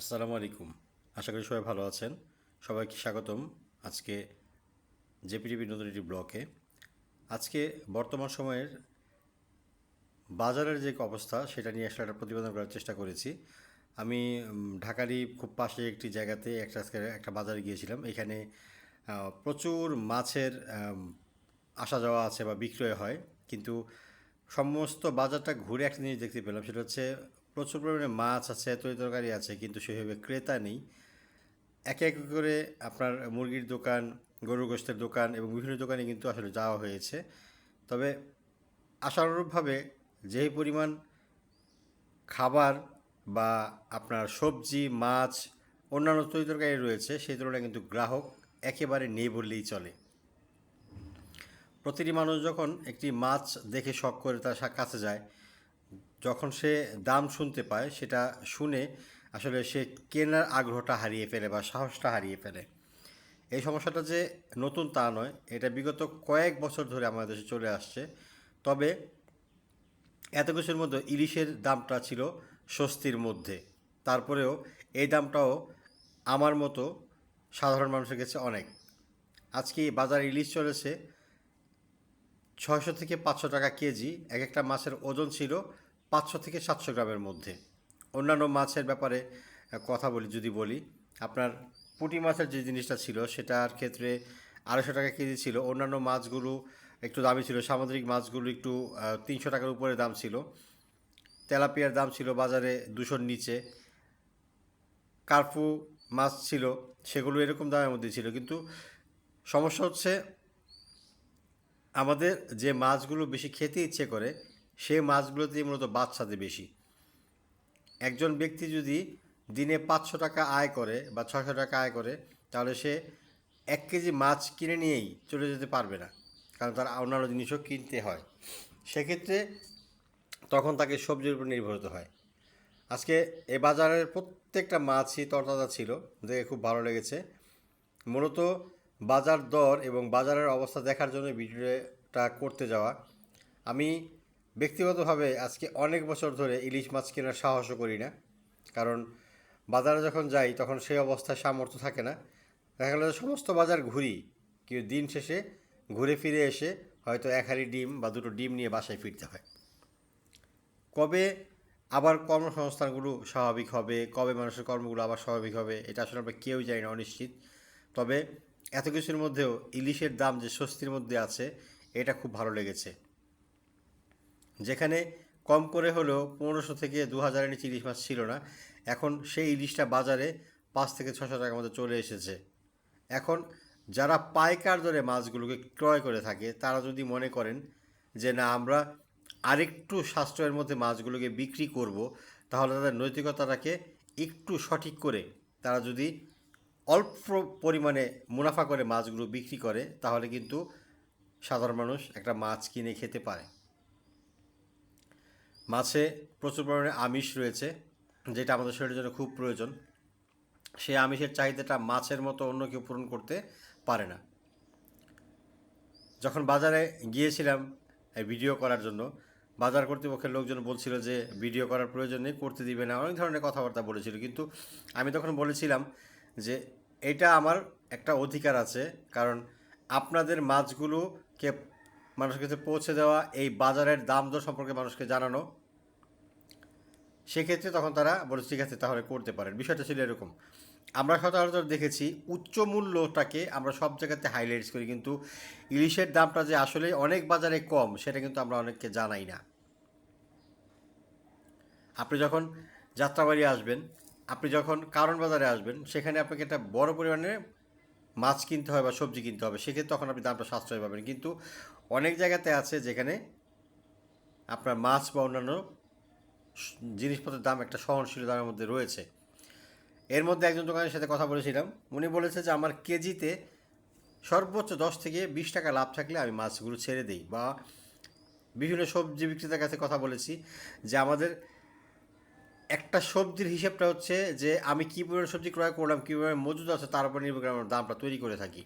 আসসালামু আলাইকুম। আশা করি সবাই ভালো আছেন। সবাইকে স্বাগতম আজকে জেপিটিভি নতুন একটি ব্লকে। আজকে বর্তমান সময়ের বাজারের যে অবস্থা, সেটা নিয়ে আসলে একটা প্রতিবেদন করার চেষ্টা করেছি। আমি ঢাকারই খুব পাশে একটি জায়গাতে একটা আজকে একটা বাজারে গিয়েছিলাম। এখানে প্রচুর মাছের আসা যাওয়া আছে বা বিক্রয় হয়। কিন্তু সমস্ত বাজারটা ঘুরে একটা জিনিস দেখতে পেলাম, সেটা হচ্ছে প্রচুর পরিমাণে মাছ আছে, তরি তরকারি আছে, কিন্তু সেভাবে ক্রেতা নেই। একে এক করে আপনার মুরগির দোকান, গরুর গোস্তের দোকান এবং বিভিন্ন দোকানে কিন্তু আসলে যাওয়া হয়েছে। তবে আশানুরূপভাবে যেই পরিমাণ খাবার বা আপনার সবজি, মাছ, অন্যান্য তরি তরকারি রয়েছে, সেই তুলনায় কিন্তু গ্রাহক একেবারে নেই বললেই চলে। প্রতিটি মানুষ যখন একটি মাছ দেখে শখ করে তার কাছে যায় যখন সে দাম শুনতে পায়, সেটা শুনে আসলে সে কেনার আগ্রহটা হারিয়ে ফেলে বা সাহসটা হারিয়ে ফেলে। এই সমস্যাটা যে নতুন তা নয়, এটা বিগত কয়েক বছর ধরে আমাদের দেশে চলে আসছে। তবে এত কিছুর মধ্যে ইলিশের দামটা ছিল স্বস্তির মধ্যে। তারপরেও এই দামটাও আমার মতো সাধারণ মানুষের কাছে অনেক। আজকে বাজার ইলিশ চলেছে ছয়শো থেকে পাঁচশো টাকা কেজি। এক একটা মাছের ওজন ছিল পাঁচশো থেকে সাতশো গ্রামের মধ্যে। অন্যান্য মাছের ব্যাপারে কথা বলি, যদি বলি, আপনার পুঁটি মাছের যে জিনিসটা ছিল, সেটার ক্ষেত্রে আড়াইশো টাকা কেজি ছিল। অন্যান্য মাছগুলো একটু দামি ছিল, সামুদ্রিক মাছগুলো একটু তিনশো টাকার উপরে দাম ছিল। তেলাপিয়ার দাম ছিল বাজারে দুশোর নিচে। কার্পু মাছ ছিল, সেগুলো এরকম দামের মধ্যে ছিল। কিন্তু সমস্যা হচ্ছে, আমাদের যে মাছগুলো বেশি খেতে ইচ্ছে করে সেই মাছগুলোতেই মূলত বাচ্চাতে বেশি। একজন ব্যক্তি যদি দিনে পাঁচশো টাকা আয় করে বা ছশো টাকা আয় করে, তাহলে সে এক কেজি মাছ কিনে নিয়েই চলে যেতে পারবে না, কারণ তার অন্যান্য জিনিসও কিনতে হয়। সেক্ষেত্রে তখন তাকে সবজির উপর নির্ভর হতে হয়। আজকে এ বাজারের প্রত্যেকটা মাছই তরতাজা ছিল, দেখে খুব ভালো লেগেছে। মূলত বাজার দর এবং বাজারের অবস্থা দেখার জন্য ভিডিওটা করতে যাওয়া। আমি ব্যক্তিগতভাবে আজকে অনেক বছর ধরে ইলিশ মাছ কেনার সাহসও করি না। কারণ বাজারে যখন যাই, তখন সেই অবস্থায় সামর্থ্য থাকে না। দেখা গেল সমস্ত বাজার ঘুরি। কিন্তু দিন শেষে ঘুরে ফিরে এসে হয়তো এক হাঁড়ি ডিম বা দুটো ডিম নিয়ে বাসায় ফিরতে হয়। কবে আবার কর্মসংস্থানগুলো স্বাভাবিক হবে, কবে মানুষের কর্মগুলো আবার স্বাভাবিক হবে, এটা আসলে আমরা কেউই জানি না, অনিশ্চিত। তবে এত কিছুর মধ্যেও ইলিশের দাম যে স্বস্তির মধ্যে আছে, এটা খুব ভালো লেগেছে। যেখানে কম করে হলেও পনেরোশো থেকে দু হাজারের নিচে ইলিশ মাছ ছিল না। এখন সেই ইলিশটা বাজারে পাঁচ থেকে ছশো টাকার মধ্যে চলে এসেছে। এখন যারা পাইকার দরে মাছগুলোকে ক্রয় করে থাকে, তারা যদি মনে করেন যে না, আমরা আরেকটু সাশ্রয়ের মধ্যে মাছগুলোকে বিক্রি করব, তাহলে তাদের নৈতিকতাটাকে একটু সঠিক করে তারা যদি অল্প পরিমাণে মুনাফা করে মাছগুলো বিক্রি করে, তাহলে কিন্তু সাধারণ মানুষ একটা মাছ কিনে খেতে পারে। মাছে প্রচুর পরিমাণে আমিষ রয়েছে, যেটা আমাদের শরীরের জন্য খুব প্রয়োজন। সেই আমিষের চাহিদাটা মাছের মতো অন্য কেউ পূরণ করতে পারে না। যখন বাজারে গিয়েছিলাম ভিডিও করার জন্য, বাজার কর্তৃপক্ষের লোকজন বলছিল যে, ভিডিও করার প্রয়োজন নেই, করতে দিবে না। অনেক ধরনের কথাবার্তা বলেছিল। কিন্তু আমি তখন বলেছিলাম যে, এটা আমার একটা অধিকার আছে, কারণ আপনাদের মাছগুলোকে মানুষের কাছে পৌঁছে দেওয়া, এই বাজারের দাম দর সম্পর্কে মানুষকে জানানো সেক্ষেত্রে তখন তারা বলে, ঠিক আছে, তাহলে করতে পারেন। বিষয়টা ছিল এরকম। আমরা সচরাচর দেখেছি উচ্চ মূল্যটাকে আমরা সব জায়গাতে হাইলাইটস করি, কিন্তু ইলিশের দামটা যে আসলে অনেক বাজারে কম, সেটা কিন্তু আমরা অনেককে জানাই না। আপনি যখন যাত্রাবাড়ি আসবেন, আপনি যখন কারণ বাজারে আসবেন, সেখানে আপনাকে একটা বড় পরিমাণে মাছ কিনতে হবে বা সবজি কিনতে হবে, সেক্ষেত্রে তখন আপনি দামটা সাশ্রয় পাবেন। কিন্তু অনেক জায়গাতে আছে যেখানে আপনার মাছ বা অন্যান্য জিনিসপত্রের দাম একটা সহনশীল দামের মধ্যে রয়েছে। এর মধ্যে একজন দোকানের সাথে কথা বলেছিলাম। উনি বলেছে যে, আমার কেজিতে সর্বোচ্চ দশ থেকে বিশ টাকা লাভ থাকলে আমি মাছগুলো ছেড়ে দিই। বা বিভিন্ন সবজি বিক্রেতার কাছে কথা বলেছি যে, আমাদের একটা সবজির হিসেবটা হচ্ছে যে, আমি কী পরিমাণ সবজি ক্রয় করলাম, কী পরিমাণ মজুদ আছে, তার উপর নির্ভর করে আমরা দামটা তৈরি করে থাকি।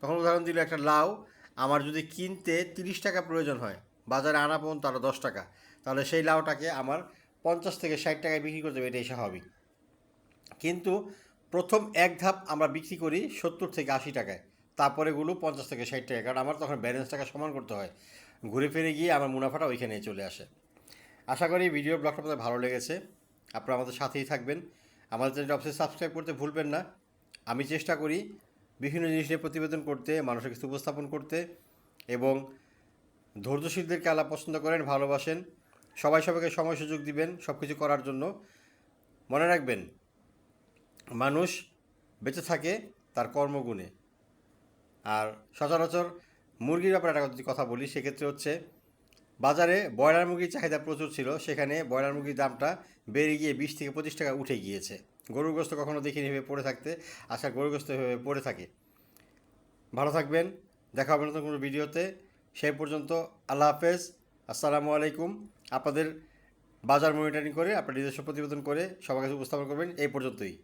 তখন উদাহরণ দিল একটা লাউ, আমার যদি কিনতে তিরিশ টাকা প্রয়োজন হয় বাজারে আনা পর্যন্ত আরও দশ টাকা। তাহলে সেই লাউটাকে আমার পঞ্চাশ থেকে ষাট টাকায় বিক্রি করতে হবে এটাই স্বাভাবিক। কিন্তু প্রথম এক ধাপ আমরা বিক্রি করি সত্তর থেকে আশি টাকায়। তারপরে এগুলো পঞ্চাশ থেকে ষাট টাকা কারণ আমার তখন ব্যালেন্স টাকা সমান করতে হয়। ঘুরে ফিরে গিয়ে আমার মুনাফাটা ওইখানে চলে আসে। আশা করি ভিডিও ব্লগটা আপনাদের ভালো লেগেছে। আপনারা আমাদের সাথেই থাকবেন। আমাদের চ্যানেলটা অবশ্যই সাবস্ক্রাইব করতে ভুলবেন না। আমি চেষ্টা করি বিভিন্ন জিনিস নিয়ে প্রতিবেদন করতে, মানুষের কিছু উপস্থাপন করতে এবং ধৈর্যশীলদেরকে আল্লাহ পছন্দ করেন, ভালোবাসেন। সবাই সবাইকে সময় সুযোগ দিবেন সব কিছু করার জন্য। মনে রাখবেন, মানুষ বেঁচে থাকে তার কর্মগুণে। আর সচরাচর মুরগির ব্যাপারে একটা যদি কথা বলি, সেক্ষেত্রে হচ্ছে, বাজারে ব্রয়লার মুরগির চাহিদা প্রচুর ছিল। সেখানে ব্রয়লার মুরগির দামটা বেড়ে গিয়ে বিশ থেকে পঁচিশ টাকা উঠে গিয়েছে। গরুর গোস্ত কখনো দেখিনি এভাবে পড়ে থাকতে, আজকাল গরুর গোস্ত এভাবে পড়ে থাকে। ভালো থাকবেন, দেখা হবে নতুন কোনো ভিডিওতে। সেই পর্যন্ত আল্লাহ হাফেজ। আসসালামু আলাইকুম। আপনাদের বাজার মনিটরিং করে আপনার নিজস্ব প্রতিবেদন করে সবার কাছে উপস্থাপন করবেন এই পর্যন্তই।